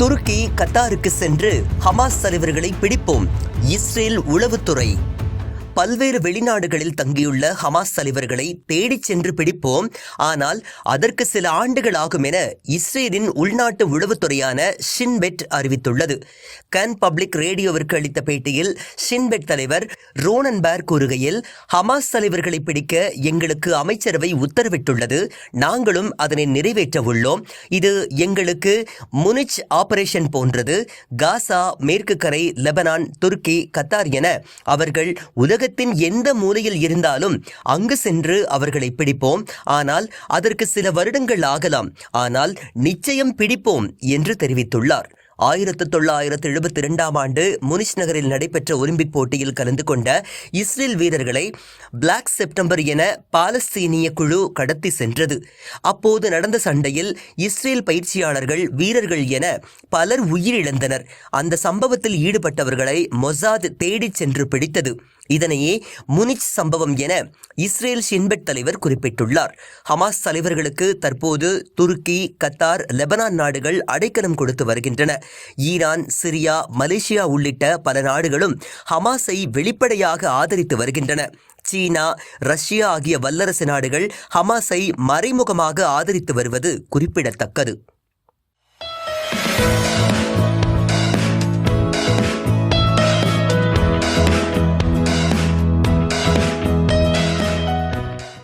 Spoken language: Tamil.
துருக்கி கத்தாருக்கு சென்று ஹமாஸ் தலைவர்களை பிடிப்போம். இஸ்ரேல் உளவுத்துறை பல்வேறு வெளிநாடுகளில் தங்கியுள்ள ஹமாஸ் தலைவர்களை தேடிச் சென்று பிடிப்போம். ஆனால் அதற்கு சில ஆண்டுகள் ஆகும் என இஸ்ரேலின் உள்நாட்டு உளவுத்துறையான ஷின்பெட் அறிவித்துள்ளது. கன் பப்ளிக் ரேடியோவிற்கு அளித்த பேட்டியில் ஷின்பெட் தலைவர் ரோனன்பேர் கூறுகையில் ஹமாஸ் தலைவர்களை பிடிக்க எங்களுக்கு அமைச்சரவை உத்தரவிட்டுள்ளது. நாங்களும் அதனை நிறைவேற்ற உள்ளோம். இது எங்களுக்கு முனிச் ஆபரேஷன் போன்றது. காசா மேற்கு கரை லெபனான் துருக்கி கத்தார் என அவர்கள் உலகத்தின் எந்த மூலையில் இருந்தாலும் அங்கு சென்று அவர்களை பிடிப்போம். ஆனால் அதற்கு சில வருடங்கள் ஆகலாம். ஆனால் நிச்சயம் பிடிப்போம் என்று தெரிவித்துள்ளார். ஆயிரத்து தொள்ளாயிரத்து எழுபத்தி இரண்டாம் ஆண்டு முனிஷ் நகரில் நடைபெற்ற ஒலிம்பிக் போட்டியில் கலந்து கொண்ட இஸ்ரேல் வீரர்களை பிளாக் செப்டம்பர் என பாலஸ்தீனிய குழு கடத்தி சென்றது. அப்போது நடந்த சண்டையில் இஸ்ரேல் பயிற்சியாளர்கள் வீரர்கள் என பலர் உயிரிழந்தனர். அந்த சம்பவத்தில் ஈடுபட்டவர்களை மொசாத் தேடிச் சென்று பிடித்தது. இதனையே முனிச் சம்பவம் என இஸ்ரேல் ஷின்பெட் தலைவர் குறிப்பிட்டுள்ளார். ஹமாஸ் தலைவர்களுக்கு தற்போது துருக்கி கத்தார் லெபனான் நாடுகள் அடைக்கலம் கொடுத்து வருகின்றன. ஈரான் சிரியா மலேசியா உள்ளிட்ட பல நாடுகளும் ஹமாஸை வெளிப்படையாக ஆதரித்து வருகின்றன. சீனா ரஷ்யா ஆகிய வல்லரசு நாடுகள் ஹமாஸை மறைமுகமாக ஆதரித்து வருவது குறிப்பிடத்தக்கது.